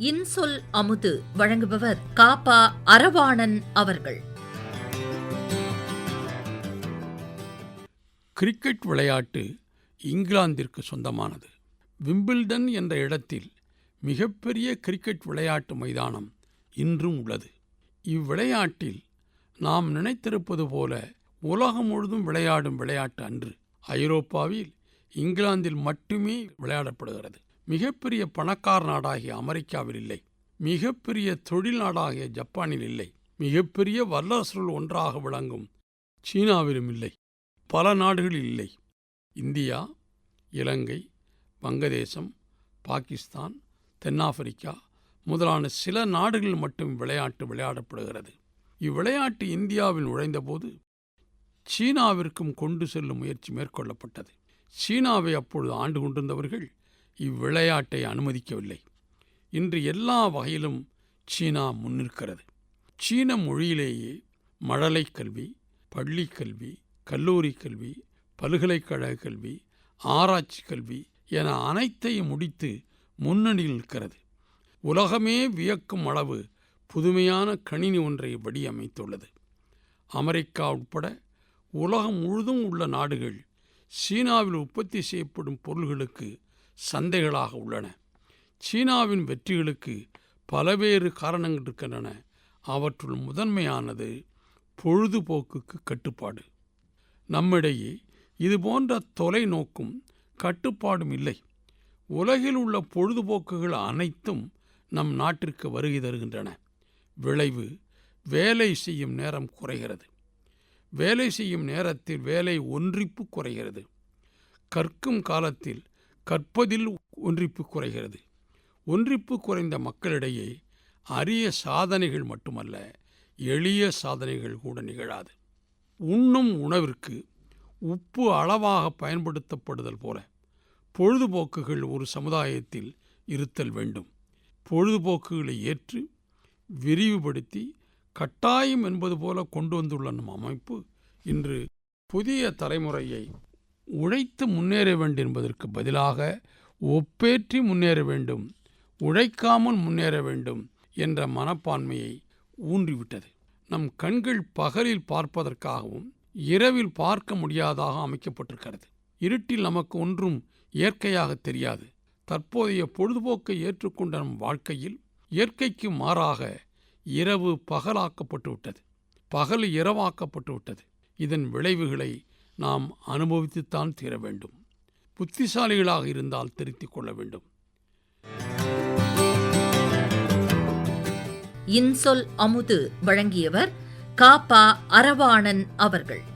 இன்சொல் அமுது வழங்குபவர் காப்பா அரவாணன் அவர்கள். கிரிக்கெட் விளையாட்டு இங்கிலாந்திற்கு சொந்தமானது. விம்பிள்டன் என்ற இடத்தில் மிகப்பெரிய கிரிக்கெட் விளையாட்டு மைதானம் இன்றும் உள்ளது. இவ்விளையாட்டில் நாம் நினைத்திருப்பது போல உலகம் முழுதும் விளையாடும் விளையாட்டு அன்று ஐரோப்பாவில் இங்கிலாந்தில் மட்டுமே விளையாடப்படுகிறது. மிகப்பெரிய பணக்கார நாடாகிய அமெரிக்காவில் இல்லை. மிகப்பெரிய தொழில் நாடாகிய ஜப்பானில் இல்லை. மிகப்பெரிய வல்லரசுகள் ஒன்றாக விளங்கும் சீனாவிலும் இல்லை. பல நாடுகளில் இல்லை. இந்தியா இலங்கை வங்கதேசம் பாகிஸ்தான் தென்னாப்பிரிக்கா முதலான சில நாடுகளில் மட்டும் விளையாட்டு விளையாடப்படுகிறது. இவ்விளையாட்டு இந்தியாவில் நுழைந்தபோது சீனாவிற்கும் கொண்டு செல்லும் முயற்சி மேற்கொள்ளப்பட்டது. சீனாவை அப்பொழுது ஆண்டு கொண்டிருந்தவர்கள் இவ்விளையாட்டை அனுமதிக்கவில்லை. இன்று எல்லா வகையிலும் சீனா முன்னிற்கிறது. சீன மொழியிலேயே மழலை கல்வி பள்ளி கல்வி கல்லூரி கல்வி பல்கலைக்கழக கல்வி ஆராய்ச்சி கல்வி என அனைத்தையும் முடித்து முன்னணியில் நிற்கிறது. உலகமே வியக்கும் அளவு புதுமையான கணினி ஒன்றை வடிவமைத்துள்ளது. அமெரிக்கா உட்பட உலகம் முழுதும் உள்ள நாடுகள் சீனாவில் உற்பத்தி செய்யப்படும் பொருள்களுக்கு சந்தைகளாக உள்ளன. சீனாவின் வெற்றிகளுக்கு பலவேறு காரணங்கள் இருக்கின்றன. அவற்றுள் முதன்மையானது பொழுதுபோக்குக்கு கட்டுப்பாடு. நம்மிடையே இதுபோன்ற தொலைநோக்கும் கட்டுப்பாடும் இல்லை. உலகில் உள்ள பொழுதுபோக்குகள் அனைத்தும் நம் நாட்டிற்கு வருகை தருகின்றன. விளைவு வேலை செய்யும் நேரம் குறைகிறது. வேலை செய்யும் நேரத்தில் வேலை ஒன்றிப்பு குறைகிறது. கற்கும் காலத்தில் கற்பதில் ஒன்றிப்பு குறைகிறது. ஒன்றிப்பு குறைந்த மக்களிடையே அரிய சாதனைகள் மட்டுமல்ல எளிய சாதனைகள் கூட நிகழாது. உண்ணும் உணவிற்கு உப்பு அளவாக பயன்படுத்தப்படுதல் போல பொழுதுபோக்குகள் ஒரு சமுதாயத்தில் இருத்தல் வேண்டும். பொழுதுபோக்குகளை ஏற்று விரிவுபடுத்தி கட்டாயம் என்பது போல கொண்டு வந்துள்ள நம் அமைப்பு இன்று புதிய தலைமுறையை உழைத்து முன்னேற வேண்டும் என்பதற்கு பதிலாக ஒப்பேற்றி முன்னேற வேண்டும் உழைக்காமல் முன்னேற வேண்டும் என்ற மனப்பான்மையை ஊன்றிவிட்டது. நம் கண்கள் பகலில் பார்ப்பதற்காகவும் இரவில் பார்க்க முடியாதாக அமைக்கப்பட்டிருக்கிறது. இருட்டில் நமக்கு ஒன்றும் இயற்கையாக தெரியாது. தற்போதைய பொழுதுபோக்கை ஏற்றுக்கொண்ட நம் வாழ்க்கையில் இயற்கைக்கு மாறாக இரவு பகலாக்கப்பட்டு விட்டது பகல் இரவாக்கப்பட்டு விட்டது இதன் விளைவுகளை நாம் அனுபவித்துத்தான் தீர வேண்டும். புத்திசாலிகளாக இருந்தால் திருத்திக் கொள்ள வேண்டும். இன்சொல் அமுது வழங்கியவர் காப்பா அரவாணன் அவர்கள்.